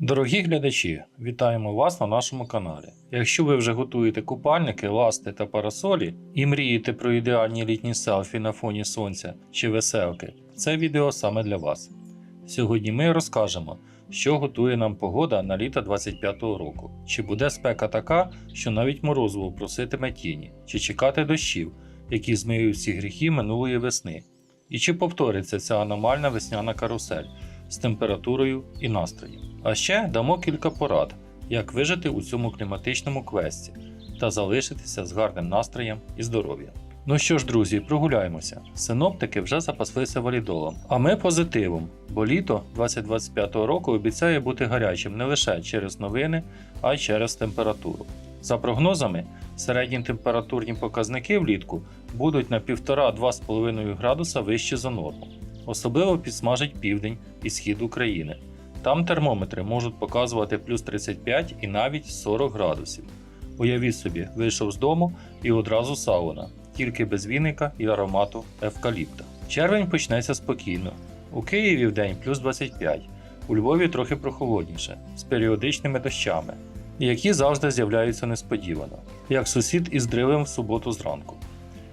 Дорогі глядачі, вітаємо вас на нашому каналі. Якщо ви вже готуєте купальники, ласти та парасолі і мрієте про ідеальні літні селфі на фоні сонця чи веселки, це відео саме для вас. Сьогодні ми розкажемо, що готує нам погода на літо 25-го року. Чи буде спека така, що навіть морозиво проситиме тіні, чи чекати дощів, які змиють всі гріхи минулої весни. І чи повториться ця аномальна весняна карусель з температурою і настроєм. А ще дамо кілька порад, як вижити у цьому кліматичному квесті та залишитися з гарним настроєм і здоров'ям. Ну що ж, друзі, прогуляємося. Синоптики вже запаслися валідолом, а ми позитивом, бо літо 2025 року обіцяє бути гарячим не лише через новини, а й через температуру. За прогнозами, середні температурні показники влітку будуть на 1,5-2,5 градуса вище за норму. Особливо підсмажить південь і схід України. Там термометри можуть показувати плюс 35 і навіть 40 градусів. Уявіть собі, вийшов з дому і одразу сауна, тільки без віника і аромату евкаліпта. Червень почнеться спокійно. У Києві в день плюс 25, у Львові трохи прохолодніше, з періодичними дощами, які завжди з'являються несподівано, як сусід із дривом в суботу зранку.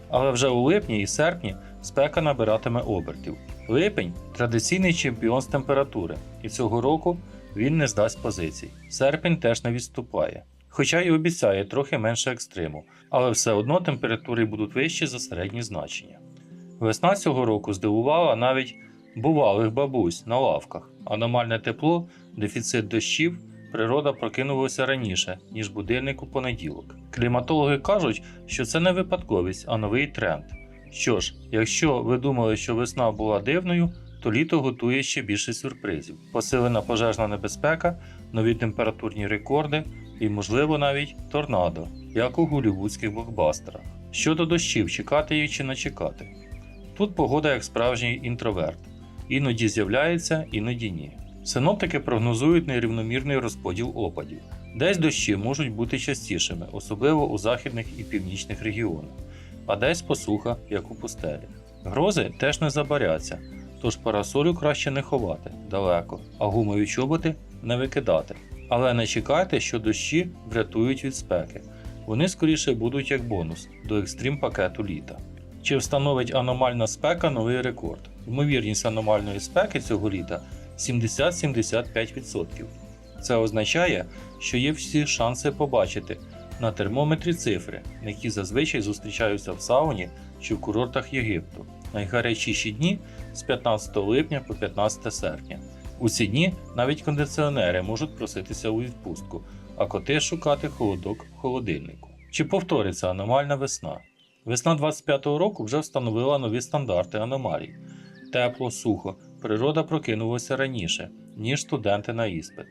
Але вже у липні і серпні спека набиратиме обертів. Липень традиційний чемпіон з температури, і цього року він не здасть позицій. Серпень теж не відступає. Хоча й обіцяє трохи менше екстриму, але все одно температури будуть вищі за середні значення. Весна цього року здивувала навіть бувалих бабусь на лавках. Аномальне тепло, дефіцит дощів, природа прокинулася раніше, ніж будильник у понеділок. Кліматологи кажуть, що це не випадковість, а новий тренд. Що ж, якщо ви думали, що весна була дивною, то літо готує ще більше сюрпризів: посилена пожежна небезпека, нові температурні рекорди і, можливо, навіть торнадо, як у голівудських блокбастерах. Щодо дощів, чекати їх чи не чекати. Тут погода як справжній інтроверт. Іноді з'являється, іноді ні. Синоптики прогнозують нерівномірний розподіл опадів. Десь дощі можуть бути частішими, особливо у західних і північних регіонах, а десь посуха, як у пустелі. Грози теж не забаряться, тож парасолю краще не ховати далеко, а гумові чоботи не викидати. Але не чекайте, що дощі врятують від спеки. Вони скоріше будуть як бонус до екстрім пакету літа. Чи встановить аномальна спека новий рекорд? Ймовірність аномальної спеки цього літа 70-75%. Це означає, що є всі шанси побачити на термометрі цифри, які зазвичай зустрічаються в сауні чи в курортах Єгипту. Найгарячіші дні з 15 липня по 15 серпня. У ці дні навіть кондиціонери можуть проситися у відпустку, а коти шукати холодок в холодильнику. Чи повториться аномальна весна? Весна 25-го року вже встановила нові стандарти аномалій. Тепло, сухо, природа прокинулася раніше, ніж студенти на іспит.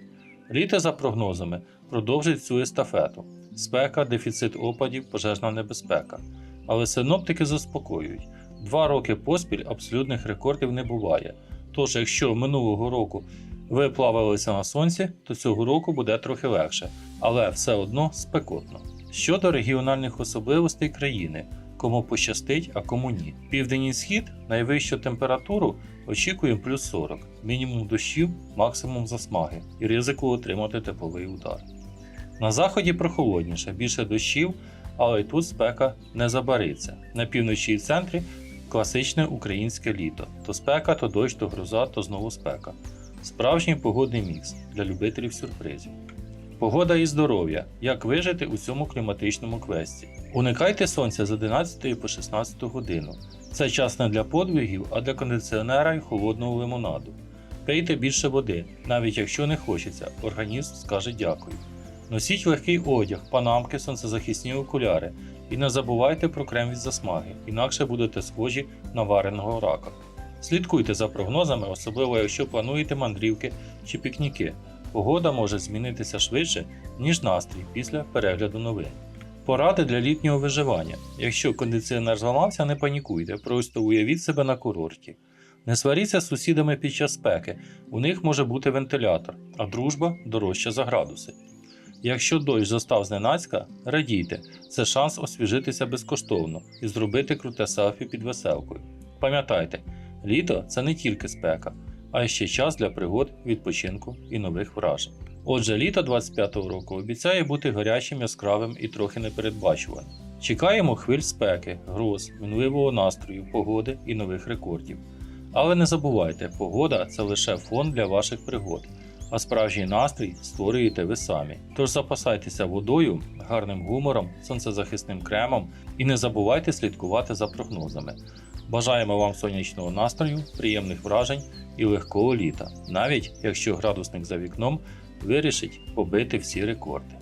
Літо, за прогнозами, продовжить цю естафету: спека, дефіцит опадів, пожежна небезпека. Але синоптики заспокоюють: два роки поспіль абсолютних рекордів не буває. Тож, якщо минулого року ви плавалися на сонці, то цього року буде трохи легше, але все одно спекотно. Щодо регіональних особливостей країни, кому пощастить, а кому ні. Південь і схід найвищу температуру очікуємо плюс 40, мінімум дощів, максимум засмаги і ризику отримати тепловий удар. На заході прохолодніше, більше дощів, але й тут спека не забариться. На півночі і центрі класичне українське літо. То спека, то дощ, то гроза, то знову спека. Справжній погодний мікс для любителів сюрпризів. Погода і здоров'я. Як вижити у цьому кліматичному квесті? Уникайте сонця з 11 по 16 годину. Це час не для подвигів, а для кондиціонера і холодного лимонаду. Пийте більше води, навіть якщо не хочеться, організм скаже дякую. Носіть легкий одяг, панамки, сонцезахисні окуляри і не забувайте про крем від засмаги, інакше будете схожі на вареного рака. Слідкуйте за прогнозами, особливо якщо плануєте мандрівки чи пікніки. Погода може змінитися швидше, ніж настрій після перегляду новин. Поради для літнього виживання. Якщо кондиціонер зламався, не панікуйте, просто уявіть себе на курорті. Не сваріться з сусідами під час спеки, у них може бути вентилятор, а дружба дорожча за градуси. Якщо дощ застав зненацька, радійте, це шанс освіжитися безкоштовно і зробити круте селфі під веселкою. Пам'ятайте, літо це не тільки спека, а ще час для пригод, відпочинку і нових вражень. Отже, літо 25-го року обіцяє бути гарячим, яскравим і трохи непередбачуваним. Чекаємо хвиль спеки, гроз, мінливого настрою, погоди і нових рекордів. Але не забувайте, погода це лише фон для ваших пригод, а справжній настрій створюєте ви самі. Тож запасайтеся водою, гарним гумором, сонцезахисним кремом і не забувайте слідкувати за прогнозами. Бажаємо вам сонячного настрою, приємних вражень і легкого літа, навіть якщо градусник за вікном вирішить побити всі рекорди.